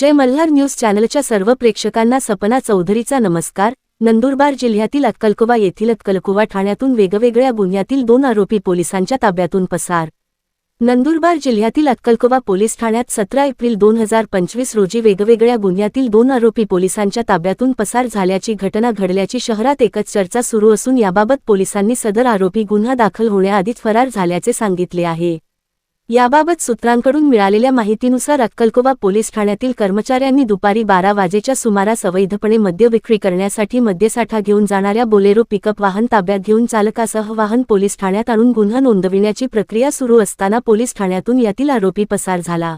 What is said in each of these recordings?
जय Malhar news चॅनलच्या सर्व प्रेक्षकांना सपना चौधरीचा नमस्कार. नंदुरबार जिल्ह्यातील अक्कलकुवा येथील अक्कलकोवा ठाण्यातून वेगवेगळ्या गुन्ह्यातील दोन आरोपी पोलिसांच्या ताब्यातून पसार. नंदुरबार जिल्ह्यातील अक्कलकुवा पोलीस ठाण्यात सतरा एप्रिल दोन हजार पंचवीस रोजी वेगवेगळ्या गुन्ह्यातील दोन आरोपी पोलिसांच्या ताब्यातून पसार झाल्याची घटना घडल्याची शहरात एकच चर्चा सुरू असून याबाबत पोलिसांनी सदर आरोपी गुन्हा दाखल होण्याआधीच फरार झाल्याचे सांगितले आहे. याबाबत सूत्रांकडून मिळालेल्या माहितीनुसार अक्कलकोवा पोलीस ठाण्यातील कर्मचाऱ्यांनी दुपारी बारा वाजेच्या सुमारास अवैधपणे मद्य विक्री करण्यासाठी मद्यसाठा घेऊन जाणाऱ्या बोलेरो पिकअप वाहन ताब्यात घेऊन चालकासह वाहन पोलीस ठाण्यात आणून गुन्हा नोंदविण्याची प्रक्रिया सुरू असताना पोलीस ठाण्यातून यातील आरोपी पसार झाला.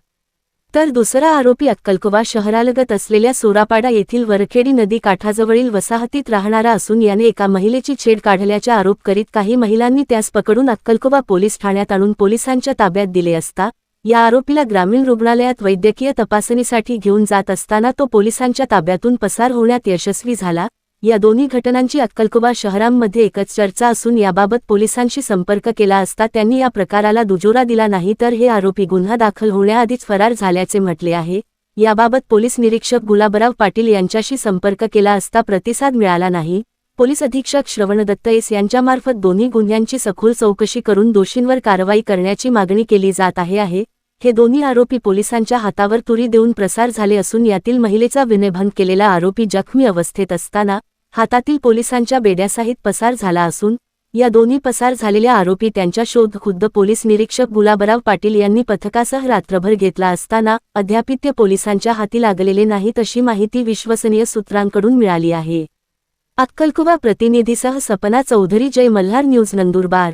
तर दुसरा आरोपी अक्कलकोवा शहरालगत असलेल्या सोरापाडा येथील वरखेडी नदी काठाजवळील वसाहतीत राहणारा असून याने एका महिलेची छेड काढल्याचा आरोप करीत काही महिलांनी त्यास पकडून अक्कलकोवा पोलीस ठाण्यात आणून पोलिसांच्या ताब्यात दिले असता या आरोपीला ग्रामीण रुग्णालयात वैद्यकीय तपासणीसाठी घेऊन जात असताना तो पोलिसांच्या ताब्यातून पसार होण्यात यशस्वी झाला या दोन्ही घटनांची अक्कलकुबा शहरांमध्ये एकच चर्चा असून याबाबत पोलिसांशी संपर्क केला असता त्यांनी या प्रकाराला दुजोरा दिला नाही तर हे आरोपी गुन्हा दाखल होण्याआधीच फरार झाल्याचे म्हटले आहे. याबाबत पोलीस निरीक्षक गुलाबराव पाटील यांच्याशी संपर्क केला असता प्रतिसाद मिळाला नाही. पोलीस अधीक्षक श्रवणदत्त एस यांच्यामार्फत दोन्ही गुन्ह्यांची सखोल चौकशी करून दोषींवर कारवाई करण्याची मागणी केली जात आहे आहे. हे दोन्ही आरोपी पोलिसांच्या हातावर तुरी देऊन प्रसार झाले असून यातील महिलेचा विनयभंग केलेला आरोपी जखमी अवस्थेत असताना हातातील पोलिसांच्या बेड्यासाहित पसार झाला असून या दोन्ही पसार झालेल्या आरोपी त्यांच्या शोध खुद्द पोलीस निरीक्षक गुलाबराव पाटील यांनी पथकासह रात्रभर घेतला असताना अध्यापित्य पोलिसांच्या हाती लागलेले नाहीत अशी माहिती विश्वसनीय सूत्रांकडून मिळाली आहे. अक्कलकुवा प्रतिनिधीसह सपना चौधरी जय मल्हार न्यूज नंदुरबार.